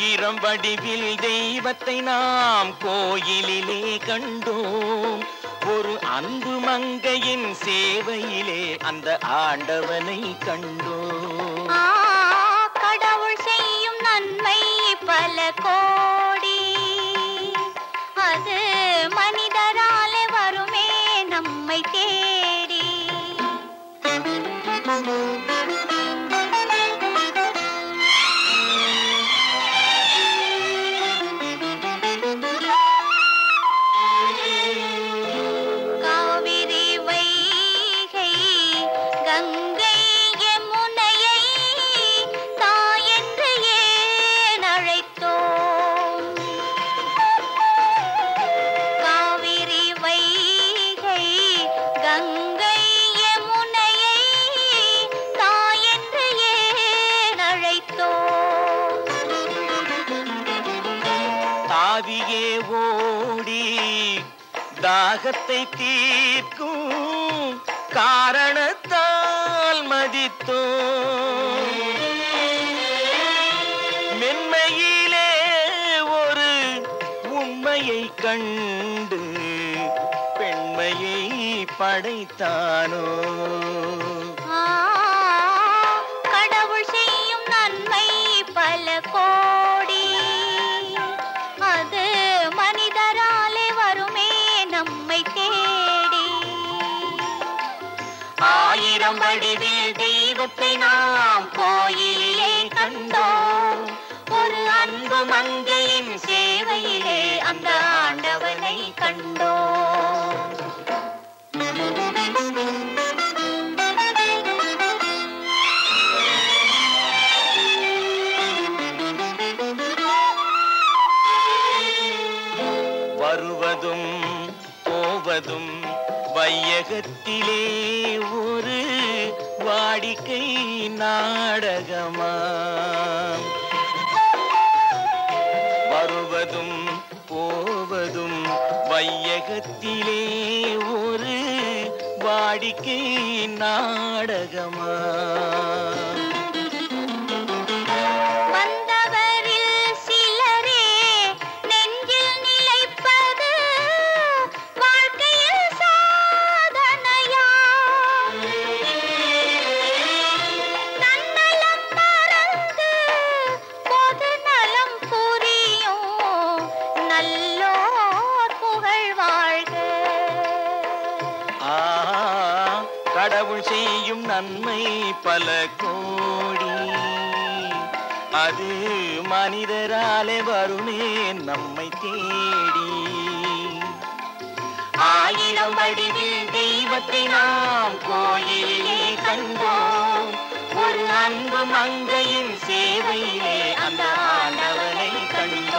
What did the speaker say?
ஆயிரம் வடிவில் தெய்வத்தை நாம் கோயிலிலே கண்டோம். ஒரு அன்பு மங்கையின் சேவையிலே அந்த ஆண்டவனை கண்டோம். கடவுள் செய்யும் நன்மை பல கோடி. அது மனிதராலே வருமே நம்மை தேடி. ஆவியே ஓடி தாகத்தை தீர்க்கும் காரணத்தால் மதித்தோ மென்மையிலே ஒரு உண்மையை கண்டு பெண்மையை படைத்தானோ? ஆயிரம் வடிவில் தெய்வத்தை நாம் கோயிலே கண்டோம். ஒரு அன்பு மங்கையின் சேவையிலே அந்த ஆண்டவனை கண்டோம். வருவதும் போவதும் வையகத்திலே ஒரு வாடிக்கை நாடகமா? வருவதும் போவதும் வையகத்திலே ஒரு வாடிக்கை நாடகமா? கடவுள் செய்யும் நன்மை பல கோடி. அது மனிதராலே வருமே நம்மை தேடி. ஆயிரம் வடிவில் தெய்வத்தை நாம் கோயிலே கண்டோம். ஒரு அன்பு மங்கையின் சேவையிலே அந்த ஆண்டவனை கண்டோம்.